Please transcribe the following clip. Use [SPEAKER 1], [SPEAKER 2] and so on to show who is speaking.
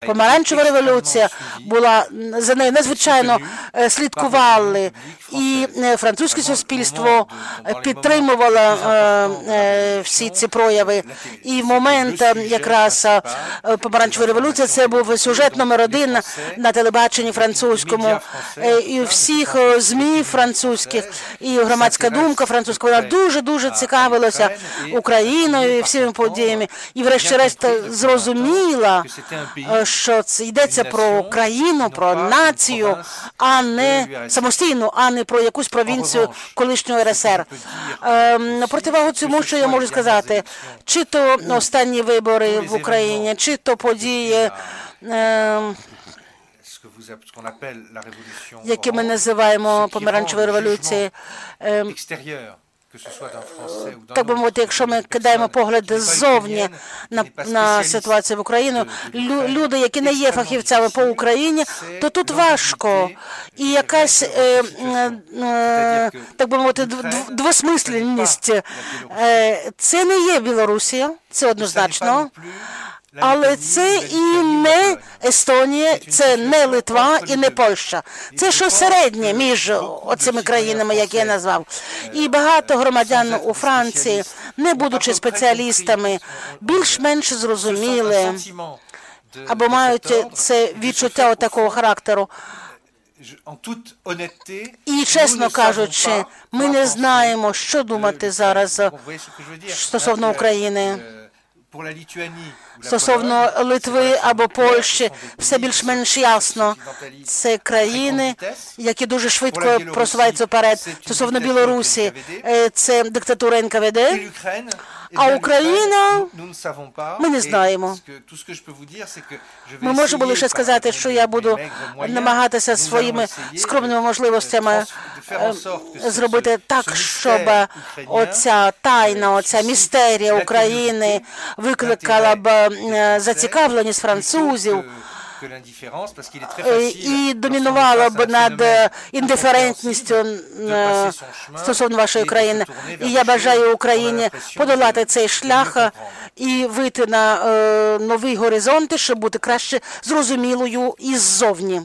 [SPEAKER 1] Помаранчева революція була за нею надзвичайно е, слідкували, і е, французьке суспільство підтримувало е, всі ці прояви. І в момент якраз помаранчевої революції це був сюжет номер один на телебаченні французькому. І всіх змі французьких, і громадська думка французька вона дуже дуже цікавилася Україною і всіми подіями. І врешті-решт зрозуміла, що це йдеться про Україну, про націю, а не самостійну, а не про якусь провінцію колишнього РСР. Ем, противагу цьому, що я можу сказати, чи то останні вибори в Україні, чи то події. ем, які ми називаємо помаранчевою революцією. Ем, Так би мовити, якщо ми кидаємо погляд ззовні на, на ситуацію в
[SPEAKER 2] de
[SPEAKER 1] лю- люди, які не є фахівцями по Україні, то тут важко. І якась, е, е, е, так би мовити, двосмисленність. Е, Це не є Білорусія, це однозначно. Але це і не Естонія, це не Литва і не Польща. Це що середнє між оцими країнами, які я назвав. І багато громадян у Франції, не будучи спеціалістами, більш-менш зрозуміли або мають це відчуття такого характеру. І чесно кажучи, ми не знаємо, що думати зараз стосовно України. Стосовно Литви або Польщі, все більш-менш ясно. Це країни, які дуже швидко просуваються вперед. Стосовно Білорусі, е, це диктатура НКВД. А Україна, ми не знаємо. Ми можемо лише сказати, що я буду намагатися своїми скромними можливостями зробити так, щоб оця тайна, оця містерія України викликала б зацікавленість французів е, і домінувала б над індиферентністю стосовно вашої країни. І я бажаю Україні подолати цей шлях і вийти на е, нові горизонти, щоб бути краще зрозумілою іззовні.